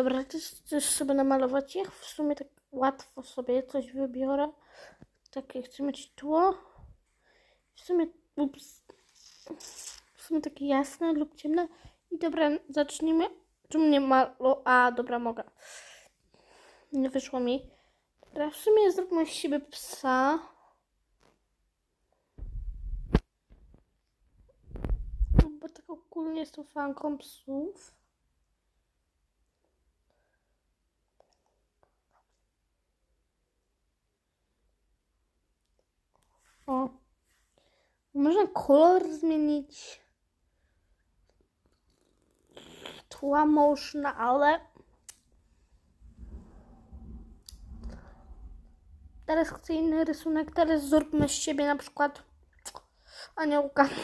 Dobra, też, też sobie namalować ich. W sumie tak łatwo sobie coś wybiorę. Takie chcę mieć tło. W sumie, ups. W sumie takie jasne lub ciemne. I dobra, zacznijmy. Czemu nie malo... A, dobra, mogę. Nie wyszło mi. Dobra, w sumie zróbmy z siebie psa. No, Bo tak ogólnie jestem fanką psów. Można kolor zmienić. Tła można, ale. Teraz chcę inny rysunek. Teraz zróbmy z siebie na przykład aniołka.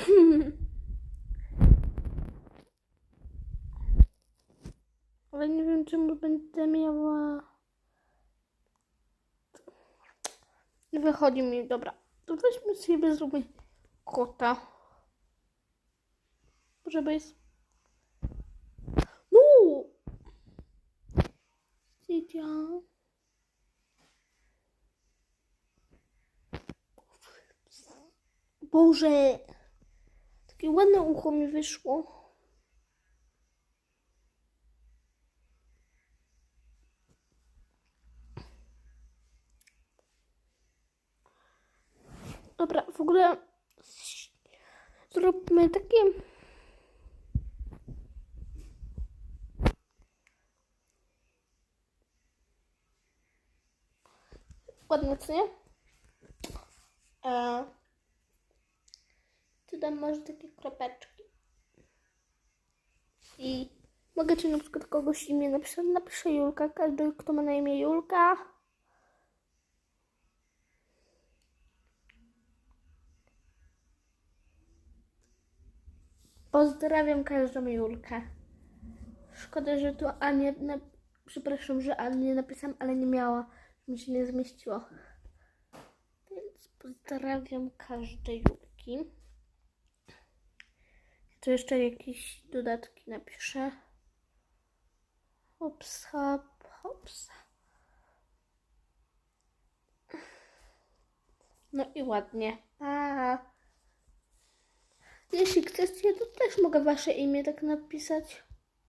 Ale nie wiem, czemu będę miała. Wychodzi mi, dobra. To weźmy sobie, zróbmy kota. Żeby jest. No! Cycia. Boże! Takie ładne ucho mi wyszło. Dobra, w ogóle zróbmy takie. Ładne, co nie? E, tu dam może takie kropeczki. I mogę ci na przykład kogoś imię napisać. Napiszę Julka. Każdy, kto ma na imię Julka. Pozdrawiam każdą Julkę. Szkoda, że tu Anię, na... przepraszam, że Anię napisałam, ale nie miała, mi się nie zmieściło. Więc pozdrawiam każdej Julki. Tu jeszcze jakieś dodatki napiszę. Hops, hop. No i ładnie. Pa. Jeśli chcecie, to też mogę wasze imię tak napisać.